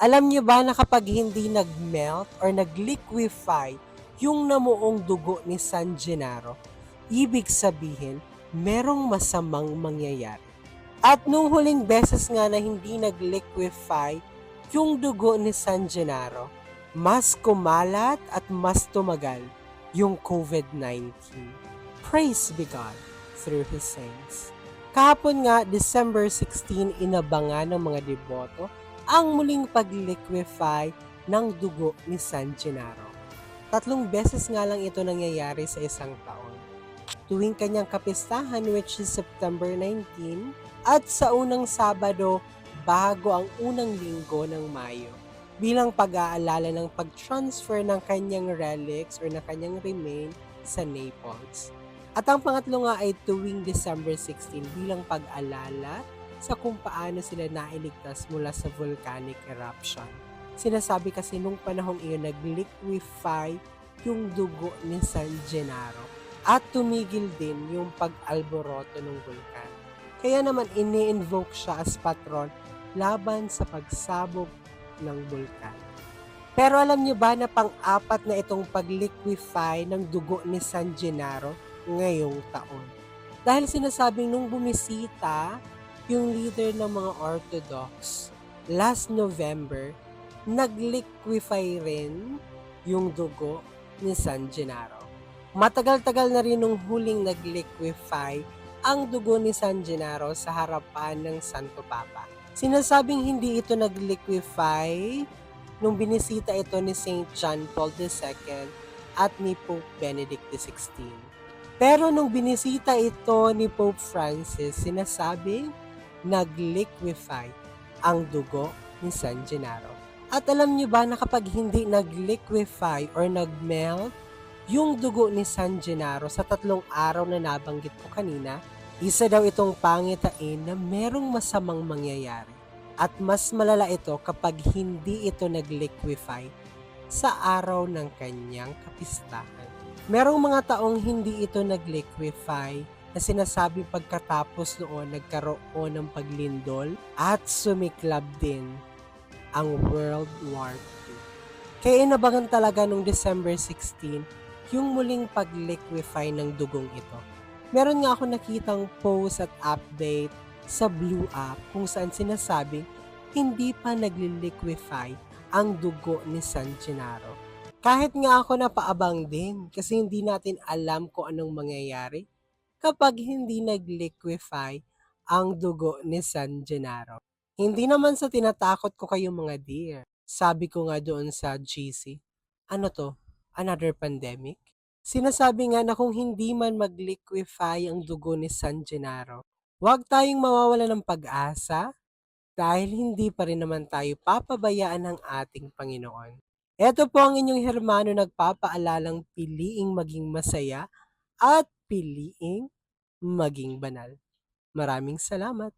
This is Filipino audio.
Alam niyo ba na kapag hindi nag-melt or nag-liquefy yung namuong dugo ni San Gennaro, ibig sabihin, merong masamang mangyayari. At nung huling beses nga na hindi nag-liquefy yung dugo ni San Gennaro, mas kumalat at mas tumagal yung COVID-19. Praise be God through His saints. Kahapon nga, December 16, inabangan ng mga deboto ang muling pag-liquefy ng dugo ni San Gennaro. Tatlong beses nga lang ito nangyayari sa isang taon. Tuwing kanyang kapistahan which is September 19 at sa unang Sabado bago ang unang linggo ng Mayo bilang pag-aalala ng pag-transfer ng kanyang relics or ng kanyang remain sa Naples. At ang pangatlo nga ay tuwing December 16 bilang pag-alala sa kung paano sila nailigtas mula sa volcanic eruption. Sinasabi kasi nung panahon iyon nag-liquefy yung dugo ni San Gennaro at tumigil din yung pag-alboroto ng vulkan. Kaya naman ini-invoke siya as patron laban sa pagsabog ng bulkan. Pero alam niyo ba na pang-apat na itong pag-liquefy ng dugo ni San Gennaro ngayong taon? Dahil sinasabing nung bumisita yung leader ng mga Orthodox last November, nag-liquefy rin yung dugo ni San Gennaro. Matagal-tagal na rin nung huling nag-liquefy ang dugo ni San Gennaro sa harapan ng Santo Papa. Sinasabing hindi ito nag-liquefy nung binisita ito ni St. John Paul II at ni Pope Benedict XVI. Pero nung binisita ito ni Pope Francis, sinasabing nag-liquefy ang dugo ni San Gennaro. At alam niyo ba na kapag hindi nag-liquefy or nag-melt yung dugo ni San Gennaro sa tatlong araw na nabanggit ko kanina, isa daw itong pangitain na merong masamang mangyayari. At mas malala ito kapag hindi ito nag-liquefy sa araw ng kanyang kapistahan. Merong mga taong hindi ito nag-liquefy na sinasabi pagkatapos noon nagkaroon ng paglindol at sumiklab din ang World War II. Kaya inabangan talaga nung December 16 yung muling pag-liquefy ng dugong ito. Meron nga ako nakitang post at update sa Blue App kung saan sinasabing hindi pa nagli-liquefy ang dugo ni San Gennaro. Kahit nga ako napaabang din kasi hindi natin alam kung anong mangyayari kapag hindi nag-liquefy ang dugo ni San Gennaro. Hindi naman sa tinatakot ko kayo mga dear. Sabi ko nga doon sa GC, ano to? Another pandemic? Sinasabi nga na kung hindi man mag-liquefy ang dugo ni San Gennaro, huwag tayong mawawala ng pag-asa dahil hindi pa rin naman tayo papabayaan ng ating Panginoon. Ito po ang inyong Hermano nagpapaalalang piliing maging masaya at piliing maging banal. Maraming salamat.